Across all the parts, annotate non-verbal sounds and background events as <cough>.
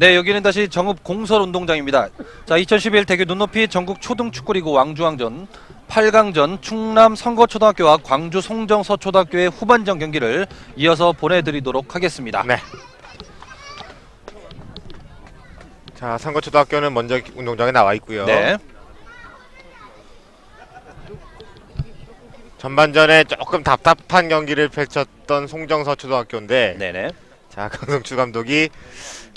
네, 여기는 다시 정읍 공설운동장입니다. 자, 2011 대교 눈높이 전국 초등축구리그 왕중왕전 8강전 충남 선거초등학교와 광주 송정서초등학교의 후반전 경기를 이어서 보내드리도록 하겠습니다. 네. 자, 상거초등학교는 먼저 운동장에 나와 있고요. 네. 전반전에 조금 답답한 경기를 펼쳤던 송정서 초등학교인데 네네. 자, 강성추 감독이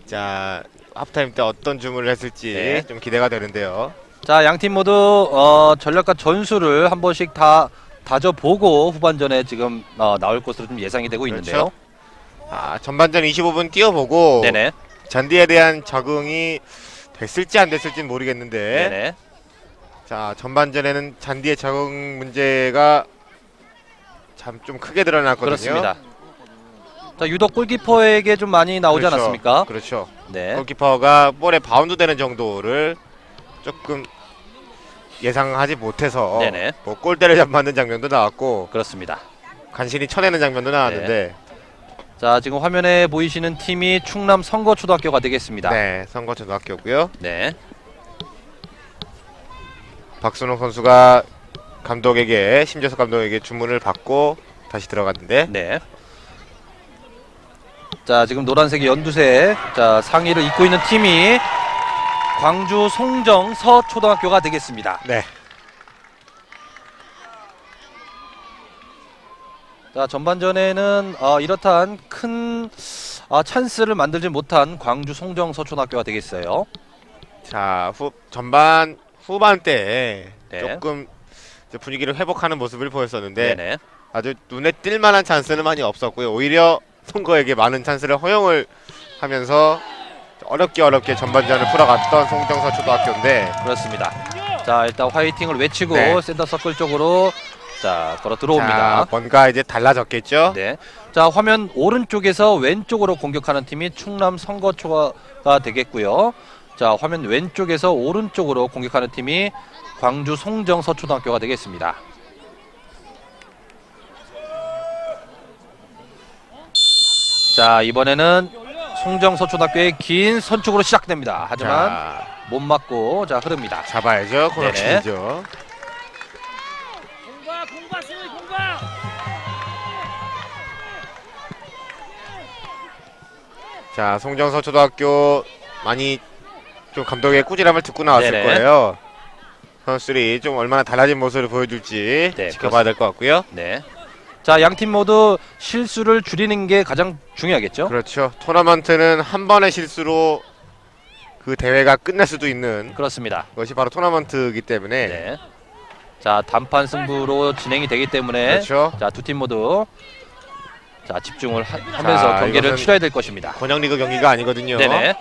자, 하프타임 때 어떤 주문을 했을지 네. 좀 기대가 되는데요. 자, 양 팀 모두 어, 전략과 전술을 한 번씩 다 다져보고 후반전에 지금 어, 나올 것으로 좀 예상이 되고 있는데요. 아, 전반전 25분 뛰어보고 네네. 잔디에 대한 적응이 됐을지 안 됐을지는 모르겠는데 네네. 자, 전반전에는 잔디의 적응 문제가 참 좀 크게 드러났거든요. 그렇습니다. 자, 유독 골키퍼에게 좀 많이 나오지 그렇죠. 않았습니까? 그렇죠. 네. 골키퍼가 볼에 바운드 되는 정도를 조금 예상하지 못해서 네네. 뭐 골대를 잡는 장면도 나왔고 그렇습니다. 간신히 쳐내는 장면도 나왔는데 자, 지금 화면에 보이시는 팀이 충남 선거초등학교가 되겠습니다. 네, 선거초등학교고요. 네. 박순호 선수가 감독에게 심재석 감독에게 주문을 받고 다시 들어갔는데 네. 자, 지금 노란색의 연두색 자, 상의를 입고 있는 팀이 광주 송정 서초등학교가 되겠습니다. 네, 자, 전반전에는 어, 이렇다한 큰 아, 찬스를 만들지 못한 광주 송정 서초등학교가 되겠어요. 자, 후 전반 후반 때 네. 조금 이제 분위기를 회복하는 모습을 보였었는데 네네. 아주 눈에 띌 만한 찬스는 많이 없었고요. 오히려 송거에게 많은 찬스를 허용을 하면서 어렵게 어렵게 전반전을 풀어갔던 송정서 초등학교인데 그렇습니다. 자, 일단 화이팅을 외치고 네. 센터 서클 쪽으로 자, 걸어 자, 들어옵니다. 뭔가 이제 달라졌겠죠? 네. 자, 화면 오른쪽에서 왼쪽으로 공격하는 팀이 충남 선거초가 되겠고요. 자, 화면 왼쪽에서 오른쪽으로 공격하는 팀이 광주 송정 서 초등학교가 되겠습니다. 자, 이번에는 송정 서초등학교의 긴 선축으로 시작됩니다. 하지만 자, 못 맞고 자, 흐릅니다. 잡아야죠. 코너킥이죠. 공과 공과 승리 공과 자, 송정서 초등학교 많이 좀 감독의 꾸지람을 듣고 나왔을 네네. 거예요. 선수들이 좀 얼마나 달라진 모습을 보여줄지 네, 지켜봐야 될 것 같고요. 네. 자, 양 팀 모두 실수를 줄이는 게 가장 중요하겠죠? 그렇죠. 토너먼트는 한 번의 실수로 그 대회가 끝날 수도 있는 그렇습니다. 것이 바로 토너먼트이기 때문에 네. 자 단판 승부로 진행이 되기 때문에 그렇죠. 자 두 팀 모두 자 집중을 하, 면서 자, 경기를 이것은 치러야 될 것입니다. 권영리그 경기가 아니거든요. 네네.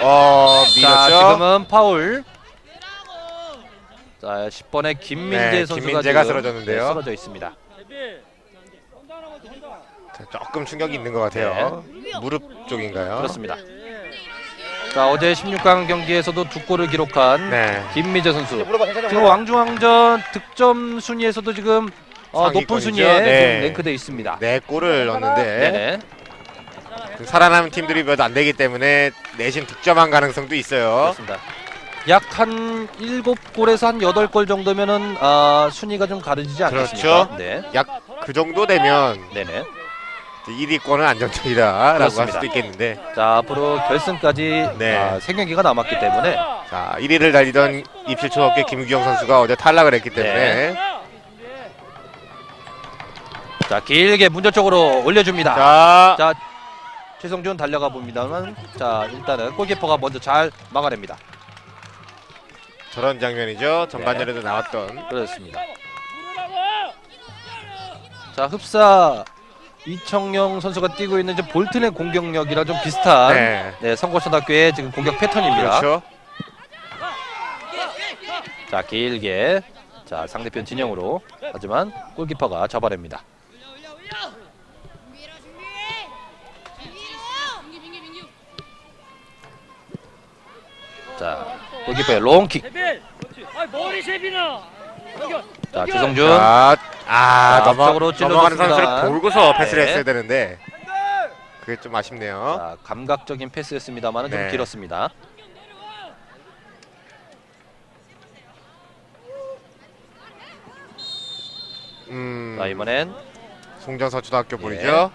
어, 자 밀었죠. 지금은 파울. 자 10번의 김민재 네, 선수가 김민재가 지금, 쓰러졌는데요. 네, 쓰러져 있습니다. 자, 조금 충격이 있는 것 같아요. 무릎 쪽인가요? 네. 그렇습니다. 자 어제 16강 경기에서도 두 골을 기록한 네. 김민재 선수. 지금 왕중왕전 득점 순위에서도 지금 어, 높은 상위권이죠. 순위에 네. 지금 랭크돼 있습니다. 네 골을 넣었는데 네네. 그 살아남은 팀들이 몇 안 되기 때문에 내심 득점한 가능성도 있어요. 그렇습니다. 약 한 7골에서 한 8골 정도면은 아, 순위가 좀 가려지지 않겠습니까? 그렇죠. 네. 약 그 정도 되면 네네. 1위권은 안정적이다라고 할 그렇습니다. 수도 있겠는데 자, 앞으로 결승까지 네. 아, 세 경기가 남았기 때문에 자 1위를 달리던 입실초등학교 김규영 선수가 어제 탈락을 했기 때문에 네. 자, 길게 문전 쪽으로 올려 줍니다. 자, 자, 최성준 달려가 봅니다만 자, 일단은 골키퍼가 먼저 잘 막아냅니다. 저런 장면이죠. 전반전에도 나왔던 그렇습니다. 자, 흡사 이청용 선수가 뛰고 있는 이제 볼튼의 공격력이랑 좀 비슷한 네. 네, 선거초등학교의 지금 공격 패턴입니다. 그렇죠. 자, 길게 자, 상대편 진영으로 하지만 골키퍼가 잡아냅니다. 자, 골키퍼의 롱킥. 아 머리 연결 자, 연결. 자, 아 자, 앞쪽으로 넘어가는 찔러줬습니다. 선수를 돌고서 패스를 네. 했어야 되는데 그게 좀 아쉽네요. 자, 감각적인 패스였습니다만은 좀 네. 길었습니다. 음, 자, 이번엔 송정서 초등학교 예. 볼이죠.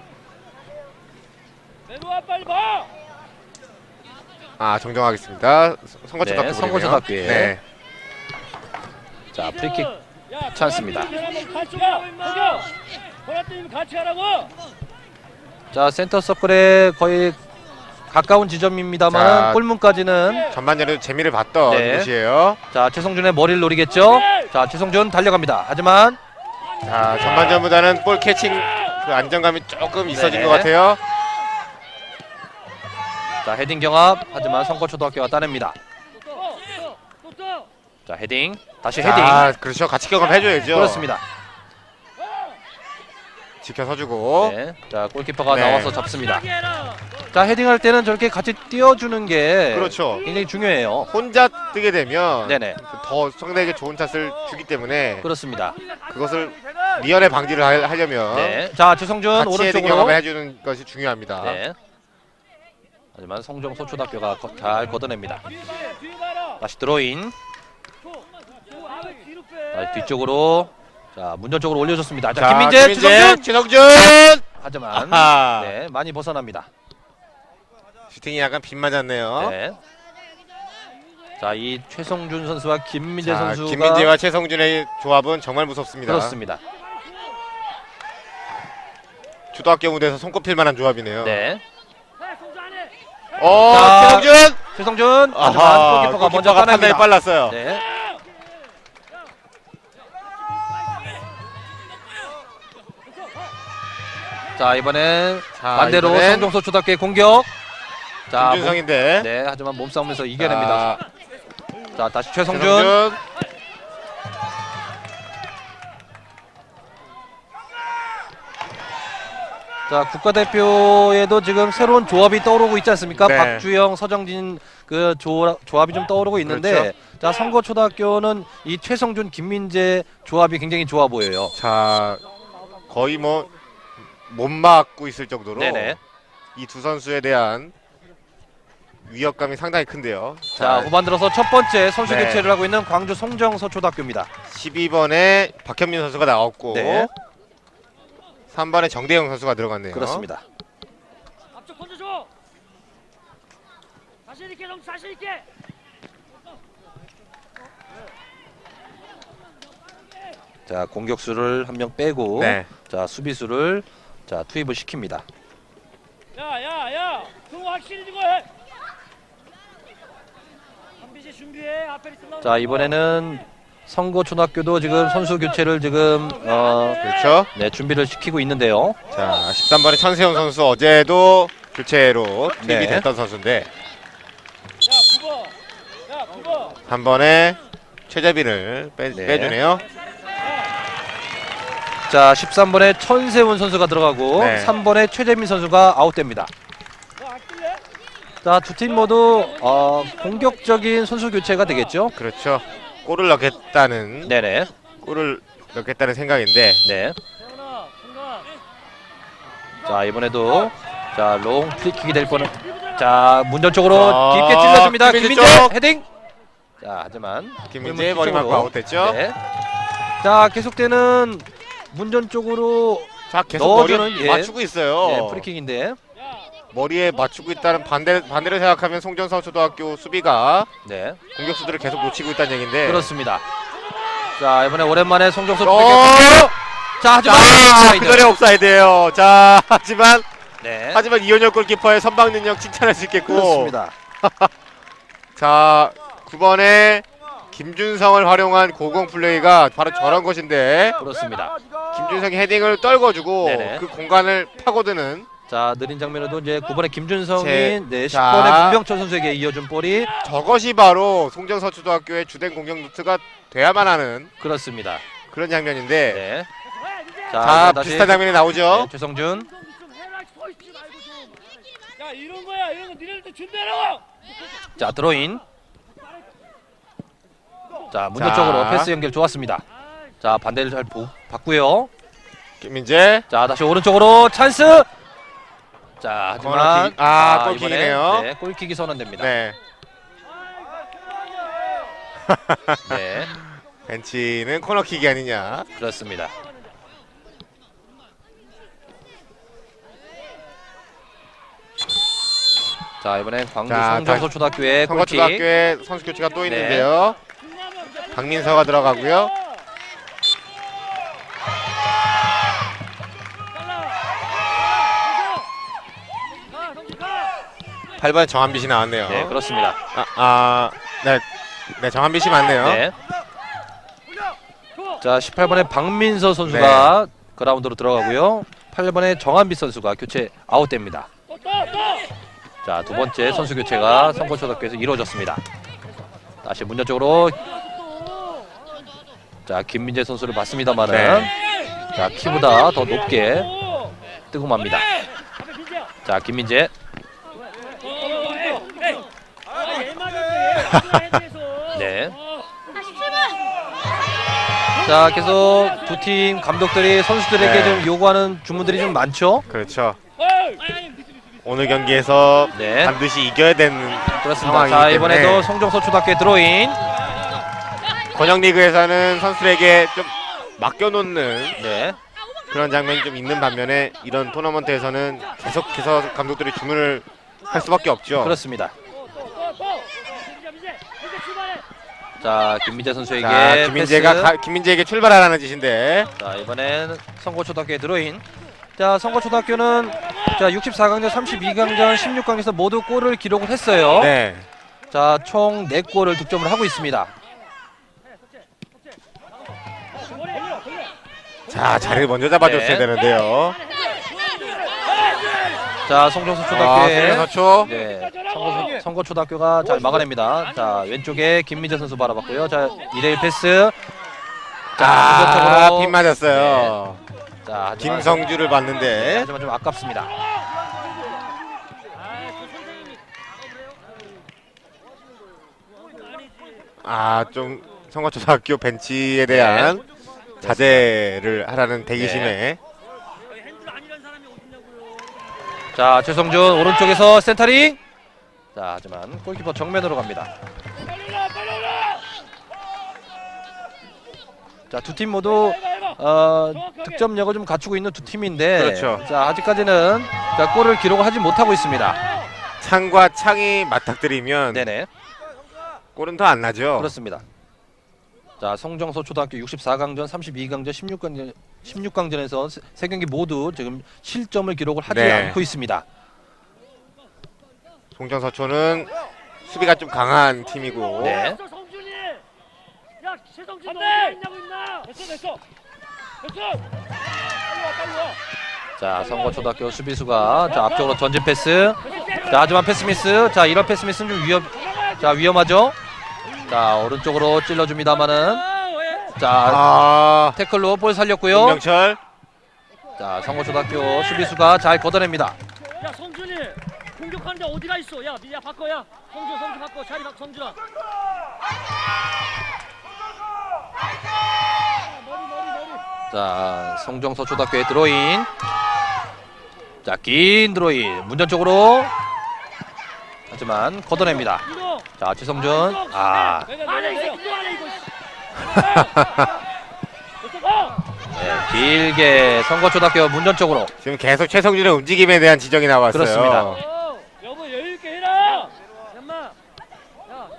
내려와 빨리 봐. 아 정정하겠습니다. 선거초등학교 네. 선거초등학교에. 네. 자, 프리킥 야, 찬스입니다. 자, 센터 서클에 거의 가까운 지점입니다만 자. 골문까지는 전반전에도 재미를 봤던 네. 곳이에요. 자, 최성준의 머리를 노리겠죠? 자, 최성준 달려갑니다. 하지만 자 전반전보다는 볼 캐칭 그 안정감이 조금 있어진 네. 것 같아요. 자, 헤딩 경합 하지만 성거초등학교가 따냅니다. 자, 헤딩. 다시 헤딩. 자 그렇죠. 같이 경험 해줘야죠. 그렇습니다. 지켜서주고. 네. 자, 골키퍼가 네. 나와서 잡습니다. 자, 헤딩할 때는 저렇게 같이 띄워주는 게 그렇죠. 굉장히 중요해요. 혼자 뜨게 되면 네네. 더 상대에게 좋은 탓을 주기 때문에 그렇습니다. 그것을 미연에 방지를 하- 하려면 네. 자, 최성준 같이 헤딩 오른쪽으로. 경험을 해주는 것이 중요합니다. 네. 하지만 성정 소초등학교가 거- 잘 걷어냅니다. 다시 드로인. 자, 뒤쪽으로. 자, 문전 쪽으로 올려줬습니다. 자, 자, 김민재, 최성준. 최성준 하지만 아하. 네, 많이 벗어납니다. 슈팅이 약간 빗 맞았네요. 네. 자, 이 최성준 선수와 김민재 자, 선수가 김민재와 최성준의 조합은 정말 무섭습니다. 그렇습니다. 초등학교 무대에서 손꼽힐 만한 조합이네요. 네. 어, 자, 최성준! 최성준 하지만 아하, 골키퍼가 먼저 골키퍼가 판단이 따냅니다. 빨랐어요. 네. 자, 이번엔 자, 반대로 이번엔 성종소 초등학교의 공격. 자, 몸, 김준성인데. 네, 하지만 몸싸움에서 이겨냅니다. 자, 자, 다시 최성준. 자, 국가대표에도 지금 새로운 조합이 떠오르고 있지 않습니까? 네. 박주영, 서정진 그 조, 조합이 좀 떠오르고 있는데 그렇죠. 자, 선거초등학교는 이 최성준, 김민재 조합이 굉장히 좋아 보여요. 자, 거의 뭐 못 막고 있을 정도로. 이 두 선수에 대한 위협감이 상당히 큰데요. 자, 후반 들어서 첫 번째 선수 네. 교체를 하고 있는 광주 송정서 초등학교입니다. 12번에 박현민 선수가 나왔고 네. 3번에 정대영 선수가 들어갔네요. 그렇습니다. 앞쪽 건져줘. 자신 있게 좀 자신 있게. 자, 공격수를 한 명 빼고 네. 자, 수비수를 자, 투입을 시킵니다. 야, 야, 야. 그거 확실히 주고 해. 한비지 준비해. 앞에 있으면 자, 이번에는 선거 초등학교도 지금 선수 교체를 지금 어, 그렇죠. 네, 준비를 시키고 있는데요. 자, 13번에 천세훈 선수 어제도 교체로 투입이 네. 됐던 선수인데 야, 9번. 야, 9번. 한 번에 최재빈을 빼, 네. 빼주네요. 자, 13번에 천세훈 선수가 들어가고 네. 3번에 최재민 선수가 아웃됩니다. 너 아낄래? 자, 두 팀 모두 어, 공격적인 선수 교체가 되겠죠? 그렇죠. 골을 넣겠다는 네네. 골을 넣겠다는 생각인데 네. 자, 이번에도 자, 롱 프리킥이 될 뻔은 자, 문전 쪽으로 아, 깊게 찔러줍니다. 김민재 김민재 쪽. 헤딩. 자, 하지만 김민재 골문 머리 맞고 뒤쪽으로. 아웃됐죠. 네. 자, 계속되는 문전 쪽으로 자, 계속 넣어주는, 머리에 예. 맞추고 있어요. 네, 프리킥인데. 야, 머리에 맞추고 있다는 반대 반대로 생각하면 초등학교 수비가 네. 공격수들을 계속 놓치고 있다는 얘기인데. 그렇습니다. 자, 이번에 오랜만에 송정수 어! 자, 하지만 자, 옵사이드. 그 전에 옵사이드예요. 자, <laughs> 하지만 네. 하지만 이현혁 골키퍼의 선방 능력 칭찬할 수 있겠고. 그렇습니다. <laughs> 자, 9번에 김준성을 활용한 고공 플레이가 바로 저런 것인데 그렇습니다. 김준성이 헤딩을 떨궈주고 네네. 그 공간을 파고드는 자, 느린 장면에도 이제 9번의 김준성이 제- 네, 자. 10번의 문병철 선수에게 이어준 볼이 저것이 바로 송정서 초등학교의 주된 공격 루트가 돼야만 하는 그렇습니다. 그런 장면인데 네. 자, 자, 다시 비슷한 장면이 나오죠. 네, 최성준. 야, 이런 거야. 이런 거 니네들 준비하라고. 자, 드로인. 자, 자. 쪽으로 패스 연결 좋았습니다. 자, 반대를 잘 보, 봤고요. 김민재 자, 다시 오른쪽으로 찬스. 자, 하지만 코너킥. 아, 자, 골킥이네요. 네, 골킥이 선언됩니다. 네. <laughs> 네. <laughs> 벤치는 코너킥이 아니냐. 그렇습니다. 자, 이번엔 광주 자, 다시- 초등학교의 골킥. 성거초등학교에 선수 교체가 또 네. 있는데요. 박민서가 들어가고요. 8번 정한빛이 나왔네요. 네, 그렇습니다. 아, 아, 네, 네 정한빛이 맞네요. 네. 줘 자, 18번의 박민서 선수가 네. 그라운드로 들어가고요. 8번의 정한빛 선수가 교체 아웃됩니다. 자, 두 번째 선수 교체가 성고초등학교에서 이루어졌습니다. 다시 문전 쪽으로 자, 김민재 선수를 봤습니다만은 네. 자, 키보다 더 높게 뜨고 맙니다. 자, 김민재. 네. 자, 계속 두 팀 감독들이 선수들에게 네. 좀 요구하는 주문들이 좀 많죠. 그렇죠. 오늘 경기에서 네. 반드시 이겨야 되는 그렇습니다. 상황이기 자, 이번에도 때문에 초등학교에 드로인. 권영 리그에서는 선수들에게 좀 맡겨놓는 네. 그런 장면이 좀 있는 반면에 이런 토너먼트에서는 계속해서 감독들이 주문을 할 수밖에 없죠. 그렇습니다. 민재 출발해 자, 김민재 선수에게 자, 김민재가 패스. 가- 김민재에게 출발하라는 짓인데 자, 이번엔 성고초등학교에 드로인. 자, 성고초등학교는 자, 64강전, 32강전, 16강에서 모두 골을 기록을 했어요. 네. 자, 총 4골을 득점을 하고 있습니다. 자, 자리를 먼저 잡아줬어야 네. 되는데요. 자, 성정수 아, 초등학교에 송현서초. 네, 성고, 성고초등학교가 잘 막아냅니다. 자, 왼쪽에 김민재 선수 바라봤고요. 자, 2대1 패스. 자, 아, 맞았어요. 자, 하지만, 김성주를 네, 봤는데 하지만 좀 아깝습니다. 아, 좀 성화초등학교 벤치에 대한 자제를 하라는 대기심에 핸들 아니란 사람이 어딨냐고요 자, 최성준 오른쪽에서 센터링. 자, 하지만 골키퍼 정면으로 갑니다. 자, 두 팀 모두 어, 득점력을 좀 갖추고 있는 두 팀인데 그렇죠. 자, 아직까지는 자, 골을 기록하지 못하고 있습니다. 창과 창이 맞닥뜨리면 네네. 골은 더 안 나죠. 그렇습니다. 자, 성정서 초등학교 64강전, 32강전, 16강전 16강전에서 세, 세 경기 모두 지금 실점을 기록을 하지 네. 않고 있습니다. 송정서초는 수비가 좀 강한 팀이고 네. 됐어 성준이 야 최성준 너 어디 있냐고 임마 됐어 됐어 됐어 빨리 와 빨리 와 자, 성거초등학교 수비수가 자, 앞쪽으로 전진 패스. 자, 하지만 패스 미스. 자, 이런 패스 미스는 좀 위험 자, 위험하죠? 자, 오른쪽으로 찔러 줍니다마는 자, 아, 태클로 볼 살렸고요. 김명철 자, 성거초등학교 수비수가 잘 걷어냅니다. 야 성준이 공격하는데 어디가 있어 야 미야 바꿔 야 성준 성준 바꿔 자리 바꿔 성준아 머리 머리 머리 자, 성정서 초등학교의 드로인. 자, 긴 드로인. 문전 쪽으로. 하지만 걷어냅니다. 이거 자, 최성준. 아, 네, 길게 성거초등학교 문전 쪽으로. 지금 계속 최성준의 움직임에 대한 지적이 나왔어요. 그렇습니다. 어, 여보 여유 있게 해라 엄마 야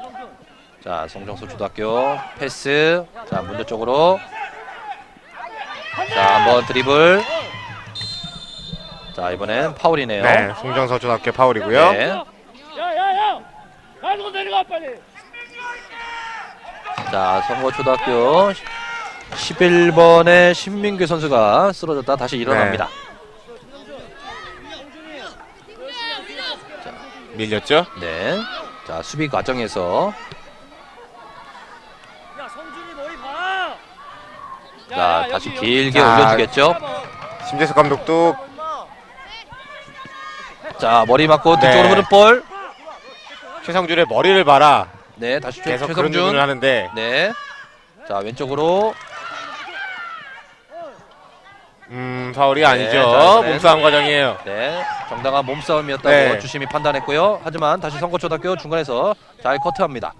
성준 자, 성정서 초등학교 패스. 자, 문전 쪽으로. 자, 한번 드리블. 자, 이번엔 파울이네요. 네, 송정서 초등학교 파울이고요. 네. 빨리 자, 성거초등학교 11번의 신민규 선수가 쓰러졌다 다시 일어납니다. 밀렸죠? 네. 자, 수비 과정에서 야 성준이 머리 봐 야, 자, 야, 다시 여기, 길게 자, 올려주겠죠. 심재석 감독도 자, 머리 맞고 네. 뒤쪽으로 흐른 볼. 최성준의 머리를 봐라. 네, 다시 최, 계속 그런 최성준. 하는데 네. 자, 왼쪽으로. 음, 파울이 아니죠. 자, 이번엔- 몸싸움 과정이에요. 네, 정당한 몸싸움이었다고 네. 주심이 판단했고요. 하지만 다시 선거초등학교 중간에서 잘 커트합니다.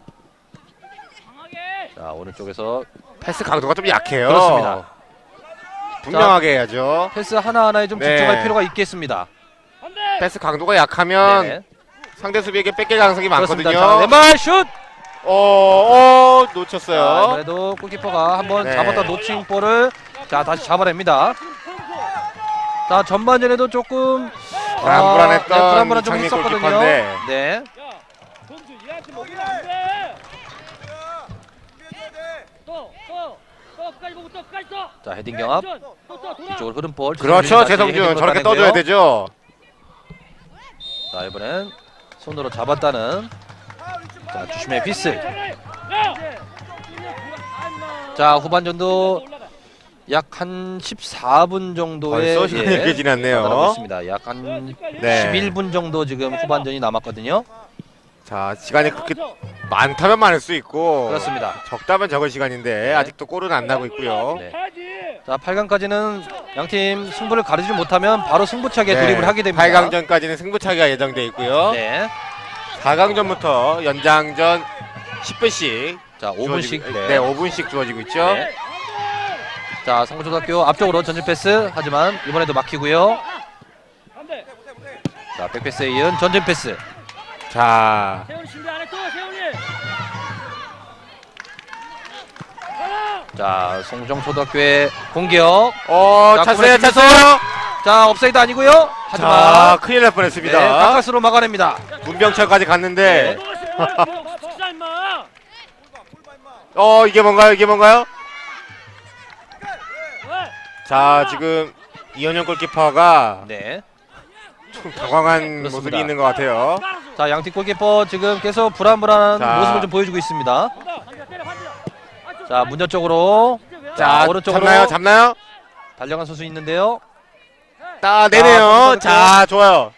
자, 오른쪽에서 패스 강도가 좀 약해요. 그렇습니다. 분명하게 해야죠. 패스 하나하나에 좀 네. 집중할 필요가 있겠습니다. 패스 강도가 약하면 네, 상대 수비에게 뺏길 가능성이 그렇습니다. 많거든요. 자, 왼발 슛! 어, 어, 자, 놓쳤어요. 그래도 골키퍼가 한번 네. 잡았다 놓친 볼을 자 다시 잡아냅니다. 자 전반전에도 조금 아, 아, 불안했던 네, 불안불안 좀 있었거든요. 골키퍼인데. 네, 야, 공주 얘한테 먹이면 안 돼. 또, 또, 또 끝까지 보고 또 끝까지 또. 자 헤딩 경합 또, 또, 돌아. 뒤쪽으로 흐름 볼. 그렇죠, 재성준 저렇게. 떠줘야 되죠. 자 이번엔 손으로 잡았다는 자 주심의 피스. 야. 자 후반전도 약 한 14분 정도의 벌써 시간이 꽤 지났네요. 나가고 있습니다. 약 한 네. 11분 정도 지금 후반전이 남았거든요. 자, 시간이 그렇게 많다면 많을 수 있고 그렇습니다. 적다면 적을 시간인데 아직도 골은 안 나고 있고요. 네. 네. 자 8강까지는 양팀 승부를 가르지 못하면 바로 승부차기에 네, 돌입을 하게 됩니다. 8강전까지는 승부차기가 예정돼 있고요. 네. 4강전부터 연장전 10분씩 자 5분씩. 네. 네. 5분씩 주어지고 있죠. 네. 자 성고초등학교 앞쪽으로 전진 패스 하지만 이번에도 막히고요. 자 백패스에 이은 전진 패스. 자, 자 송정초등학교의 공격. 어, 자, 구분의 찼어요. 자 업사이드 아니고요. 자, 하지만 큰일 날 네, 뻔했습니다. 가까스로 막아냅니다. 문병철까지 갔는데, 임마. <laughs> 어, 이게 뭔가요? 이게 뭔가요? 왜? 자, 지금 이현영 골키퍼가 네. 좀 당황한 그렇습니다. 모습이 있는 것 같아요. 자 양팀 골키퍼 지금 계속 불안불안한 자. 모습을 좀 보여주고 있습니다. 반대, 반대, 때려, 반대. 아, 좀 자 문전 쪽으로? 자, 자, 오른쪽으로. 잡나요? 잡나요? 달려간 선수 있는데요. 따 내네요. 아, 자, 좋아요.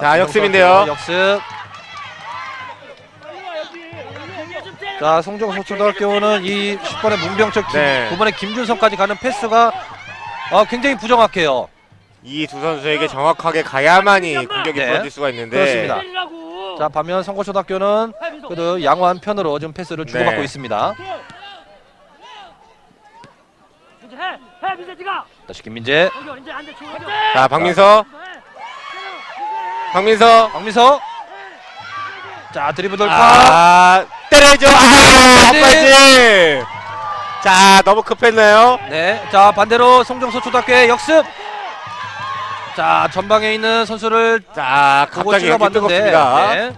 자, 역습인데요. 역습. 빨리 와, 여기. 여기, 여기 좀 때려. 자, 송정서초등학교는 이 10번의 문병철, 김, 네. 9번의 김준성까지 가는 패스가 어, 굉장히 부정확해요. 이 두 선수에게 정확하게 가야만이 공격이 네. 벌어질 수가 있는데 그렇습니다. 자, 반면 민서. 그래도 양호한 편으로 지금 패스를 주고받고 네. 있습니다. 이제 해, 해, 민서 네가. 다시 김민재. 자, 박민서, 박민서. 박민석. 자, 드리블 돌파. 아, 때려줘. 아, 앞까지. 자, 너무 급했나요? 네. 자, 반대로 송정서초등학교의 역습. 자, 전방에 있는 선수를 자, 보고 갑자기 찍어봤는데. 뜨겁습니다. 네.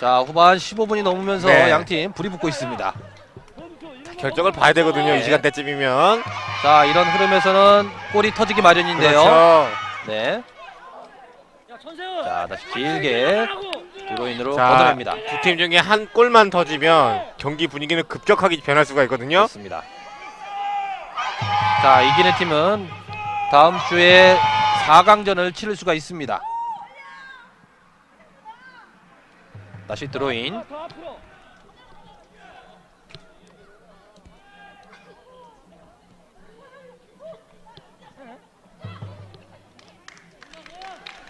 자, 후반 15분이 넘으면서 네. 양팀 불이 붙고 있습니다. 결정을 봐야 되거든요. 네. 이 시간대쯤이면. 자, 이런 흐름에서는 골이 터지기 마련인데요. 그렇죠. 네. 자, 다시 길게 드로인으로 자, 걷어냅니다. 두 팀 중에 한 골만 터지면 경기 분위기는 급격하게 변할 수가 있거든요. 그렇습니다. 자, 이기는 팀은 다음 주에 4강전을 치를 수가 있습니다. 다시 드로인.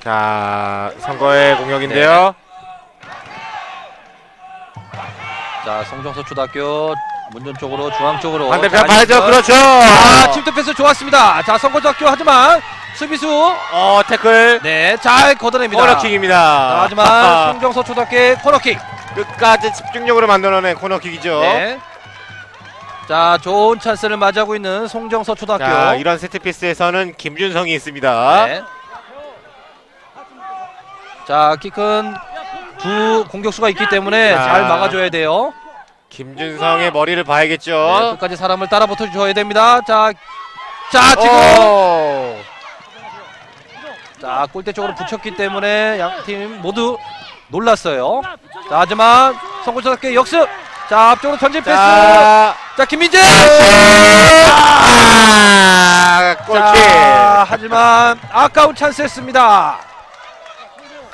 자, 선거의 공격인데요. 자, 성정서 초등학교 문전 쪽으로 중앙 쪽으로. 반대편 자, 봐야죠. 그렇죠. 아, 침투 패스 좋았습니다. 자, 성고등학교 하지만 수비수 어, 태클. 네, 잘 걷어냅니다. 코너킥입니다. 자, 하지만 송정서 초등학교의 코너킥. 끝까지 집중력으로 만들어낸 코너킥이죠. 네. 자, 좋은 찬스를 맞이하고 있는 송정서 초등학교. 자, 이런 세트피스에서는 김준성이 있습니다. 네. 자, 키 큰 두 공격수가 있기 때문에 자. 잘 막아줘야 돼요. 김준성의 머리를 네, 봐야겠죠. 끝까지 사람을 따라 붙어 줘야 됩니다. 자, 자 지금 오. 자 골대 쪽으로 붙였기 때문에 양 팀 모두 놀랐어요. 자, 하지만 성고초등학교 역습. 자, 앞쪽으로 전진 패스. 자, 자, 김민재. 아, 골킥. 자, 하지만 아까운 찬스였습니다.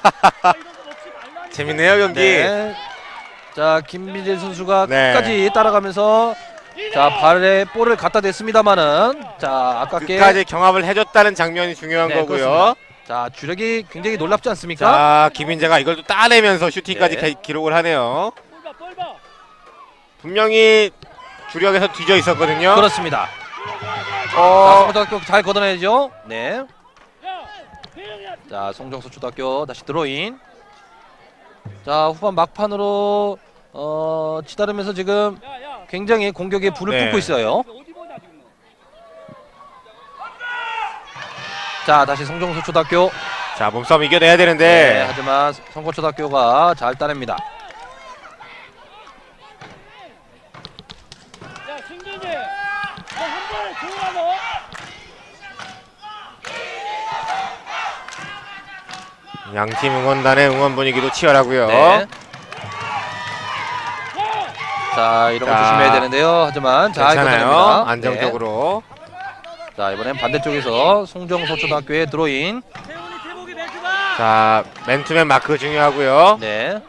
<laughs> 재밌네요 경기. 네. 자 김민재 선수가 네. 끝까지 따라가면서 자 발에 볼을 갖다 댔습니다만은 자 아깝게 끝까지 경합을 해줬다는 장면이 중요한 네, 거고요. 그렇습니다. 자 주력이 굉장히 놀랍지 않습니까? 자 김민재가 이걸 또 따내면서 슈팅까지 네. 기- 기록을 하네요. 분명히 주력에서 뒤져 있었거든요. 그렇습니다. 자, 어, 성고등학교 잘 걷어내죠. 네. 자 송정수 초등학교 다시 드로인. 자 후반 막판으로 어 치다르면서 지금. 굉장히 공격에 불을 네. 뿜고 있어요. 자 다시 송정수 초등학교. 자 몸싸움 이겨내야 네. 되는데 하지만 성고초등학교가 잘 따냅니다. 야, 승준이. 너한 번에 좋아 너. 양팀 응원단의 응원 분위기도 치열하고요. 네. 야, 자 이런 거 자, 조심해야 되는데요. 하지만 잘 괜찮아요. 걷어냅니다. 안정적으로. 네. 자 이번엔 반대쪽에서 송정소 초등학교의 드로인. 태훈이 태복이 멘트 봐. 자 맨투맨 마크 중요하고요. 네.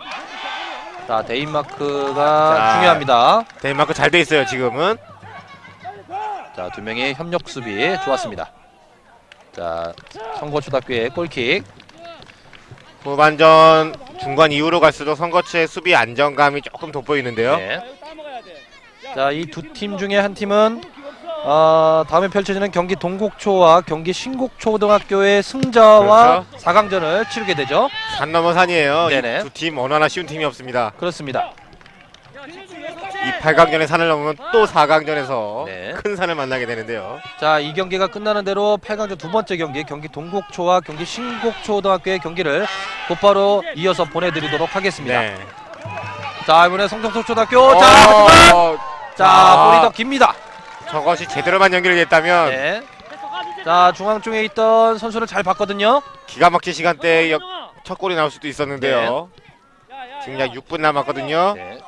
자 데인마크가 자. 중요합니다. 데인마크 잘 돼 있어요 지금은. 자 두 명의 협력 수비 좋았습니다. 자 성고초등학교의 골킥. 후반전 중간 이후로 갈수록 선거치의 수비 안정감이 조금 돋보이는데요. 네. 자 이 두 팀 중에 한 팀은. 어, 다음에 펼쳐지는 경기 동국초와 경기 신곡초등학교의 승자와 그렇죠. 4강전을 치르게 되죠. 산 넘어 산이에요. 네네. 두 팀 어느 하나 쉬운 팀이 없습니다. 그렇습니다. 이 8강전에 산을 넘으면 또 4강전에서 네. 큰 산을 만나게 되는데요. 자, 이 경기가 끝나는 대로 8강전 두 번째 경기 경기 동국초와 경기 신곡초등학교의 경기를 곧바로 이어서 보내드리도록 하겠습니다. 네. 자, 이번에 성정초초등학교 자, 하지만 어, 자, 아. 볼이 더 깁니다. 저것이 제대로만 연결이 됐다면 네. 이제. 자, 중앙 쪽에 있던 선수를 잘 봤거든요. 기가 막힌 시간대에 역- 현영아. 첫 골이 나올 수도 있었는데요. 야, 야, 지금 야. 약 6분 남았거든요. 네.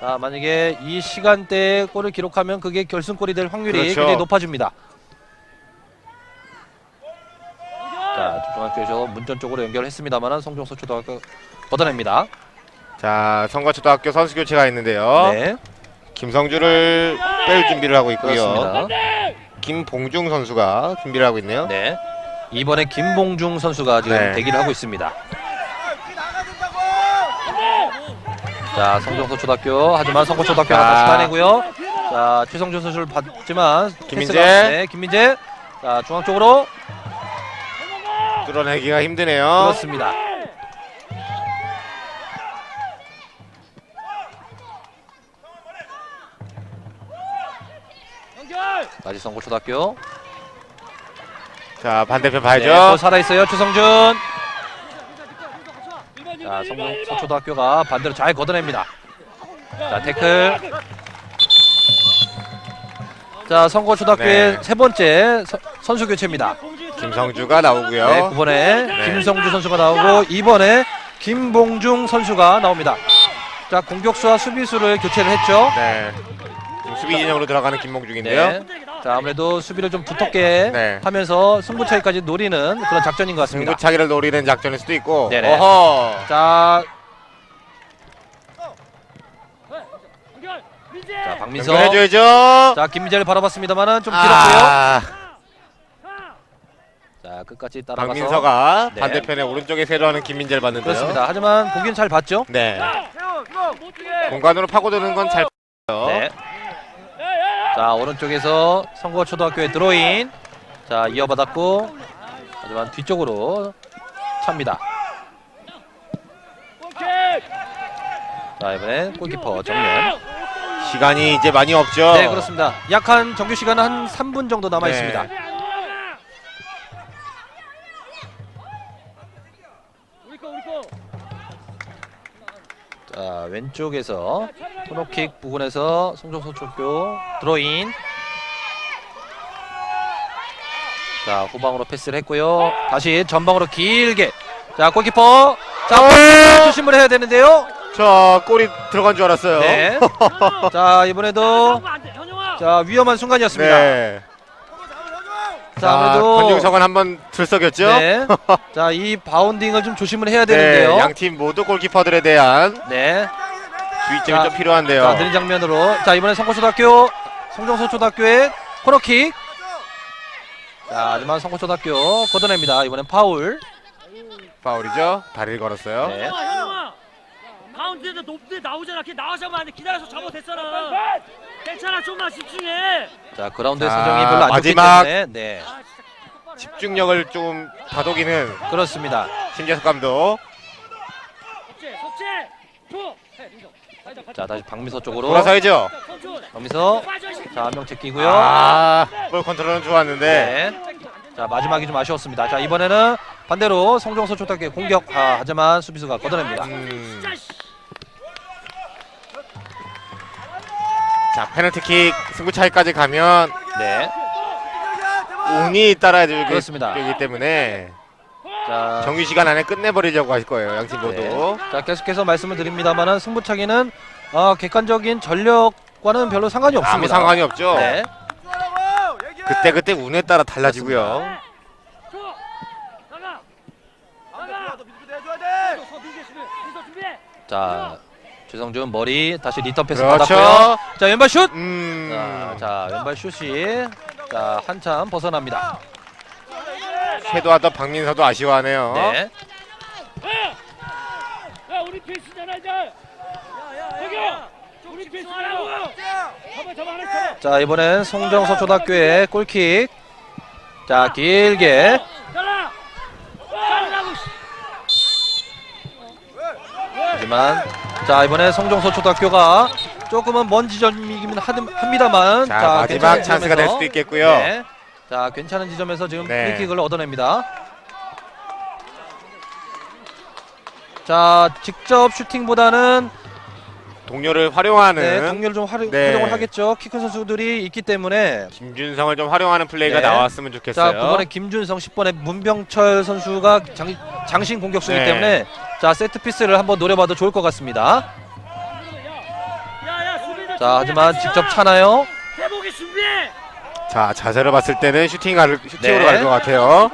자, 만약에 이 시간대에 골을 기록하면 그게 결승골이 될 확률이 그렇죠. 굉장히 높아집니다. 자, 중학교에서 문전 쪽으로 연결했습니다만은 성종서 초등학교 걷어냅니다. 자, 성과초등학교 선수 교체가 있는데요. 네, 김성주를 뺄 준비를 하고 있고요. 그렇습니다. 김봉중 선수가 준비를 하고 있네요. 네. 이번에 김봉중 선수가 지금 네. 대기를 하고 있습니다. 자, 성종서 초등학교 하지만 성고 초등학교가 자. 다시 따내고요. 자, 최성준 선수를 받지만 김민재. 패스가- 네, 김민재. 자, 중앙 쪽으로 뚫어내기가 힘드네요. 그렇습니다. 다시 성고 초등학교. 자, 반대편 네, 봐야죠. 또 살아 있어요. 최성준. 자, 성공 일번. 서초등학교가 반대로 잘 걷어냅니다. 자, 태클. 자, 성고초등학교의 네. 세 번째 서- 선수 교체입니다. 김성주가 나오고요. 네, 9번에 김성주 선수가 나오고 2번에 김봉중 선수가 나옵니다. 자, 공격수와 수비수를 교체를 했죠. 네. 지금 수비 진영으로 들어가는 김봉중인데요. 네. 자, 아무래도 수비를 좀 두텁게 네. 하면서 승부차기까지 노리는 그런 작전인 것 같습니다. 승부차기를 노리는 작전일 수도 있고. 네네. 어허. 자. 자, 박민석. 연결해줘야죠. 자, 김민재를 바라봤습니다만은 좀 길었고요. 아, 가. 자, 끝까지 따라가서 박민서가 네. 반대편에 오른쪽에 세로하는 김민재를 봤는데요. 그렇습니다. 하지만 보기는 잘 봤죠. 네. 공간으로 파고드는 건 잘 봤어요. 네. 자 오른쪽에서 성고 초등학교의 드로인. 자 이어받았고 하지만 뒤쪽으로 찹니다. 자 이번엔 골키퍼 정면. 시간이 이제 많이 없죠. 네 그렇습니다. 약한 정규 시간은 한 3분 정도 남아 네. 있습니다. 우 자 왼쪽에서 코너킥 부근에서 송정소 초교 드로인. 자 후방으로 패스를 했고요. 다시 전방으로 길게. 자 골키퍼. 자 골키퍼 조심을 해야 되는데요. 저 골이 들어간 줄 알았어요. 네. <laughs> 자 이번에도. 자 위험한 순간이었습니다. 네. 자 자, 아무래도 권중석은 한번 들썩였죠. 네. 자 이 바운딩을 좀 조심을 해야 네, 되는데요. 양 팀 모두 골키퍼들에 대한 네. 주의점이 자, 좀 필요한데요. 자, 느린 장면으로. 자, 이번엔 성고초등학교, 성정서초등학교의 코너킥. 자, 하지만 성고초등학교 걷어냅니다. 이번엔 파울. 파울이죠. 다리를 걸었어요. 네. 현영아 현영아 가운데도 높게 나오잖아 걔 나와서만 안돼 기다려서 잡아 됐잖아 괜찮아 좀만 집중해 자, 그라운드의 자, 사정이 별로 안 좋기 마지막. 때문에. 네. 아 진짜 똑바로 해라. 집중력을 좀 다독이는 그렇습니다. 심재석 감독. 해. 가자, 가자. 자, 다시 박미서 쪽으로. 돌아서야죠. 박미서. 빠져, 이 새끼. 자, 한 명 제끼고요. 아, 볼 컨트롤은 좋았는데. 네. 자, 마지막이 좀 아쉬웠습니다. 자, 이번에는 반대로 성정서초등학교 공격. 아, 하지만 수비수가 걷어냅니다. 음, 자, 페널티킥 승부차기까지 가면 네. 운이 따라야 되기 그렇습니다. 되기 때문에 자, 정규 시간 안에 끝내버리려고 할 거예요. 양 팀 모두. 네. 자 계속해서 말씀을 드립니다만은 승부차기는 어, 객관적인 전력과는 별로 상관이 없습니다. 아무 상관이 없죠. 네. 그때 그때 운에 따라 달라지고요. 자 최성준 머리 다시 리턴 패스 그렇죠. 받았고요. 자 왼발 슛. 음, 자, 자 왼발 슛이 자 한참 벗어납니다. 쇄도하던 박민서도 아쉬워하네요. 네. 야 우리 필수잖아 이제. 야야야. 우리 필수라고. 잡아 잡아 하나 잡아. 자 이번엔 송정서 초등학교의 골킥. 자 길게. 잘라. 잘라고. 하지만 자 이번에 성정서 초등학교가 조금은 먼 지점이긴 합니다만 자, 마지막 괜찮은 찬스가 될 지점에서- 수도 있겠고요. 네. 자 괜찮은 지점에서 지금 네. 프리킥을 얻어냅니다. 자 직접 슈팅보다는 동료를 활용하는 네, 동료를 좀 활용, 네. 활용을 하겠죠. 키 큰 선수들이 있기 때문에 김준성을 좀 활용하는 플레이가 네. 나왔으면 자 좋겠어요. 9번에 김준성 10번에 문병철 선수가 장, 장신 공격수이기 네. 때문에 자 세트 피스를 한번 노려봐도 좋을 것 같습니다. 자 하지만 직접 차나요? 회복이 준비해. 자 자세를 봤을 때는 슈팅 갈 슈팅으로 네. 갈것 같아요.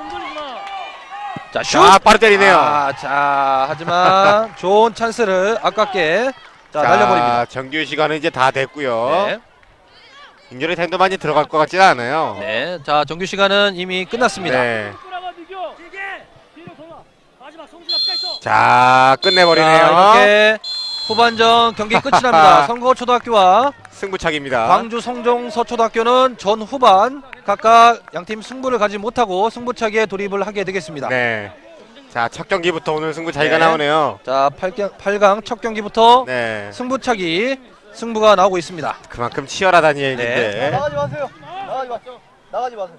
자 슛. 자 빠르 때리네요. 아, 자 하지만 좋은 찬스를 아깝게 자, 날려버립니다. 정규 시간은 이제 다 됐고요. 네. 인조리 타임도 많이 들어갈 것 같지는 않아요. 네. 자 정규 시간은 이미 끝났습니다. 네. 자 끝내버리네요. 자, 이렇게 후반전 경기 끝이 납니다. <laughs> 성거 초등학교와 승부차기입니다. 광주 성종서 초등학교는 전 후반 각각 양팀 승부를 가지 못하고 승부차기에 돌입을 하게 되겠습니다. 네. 자 첫 경기부터 오늘 승부차기가 네. 나오네요. 자 8강, 8강 첫 경기부터 네. 승부차기 승부가 나오고 있습니다. 그만큼 치열하다는 얘기인데. 네. 나가지 마세요. 나가지 마. 나가지 마세요.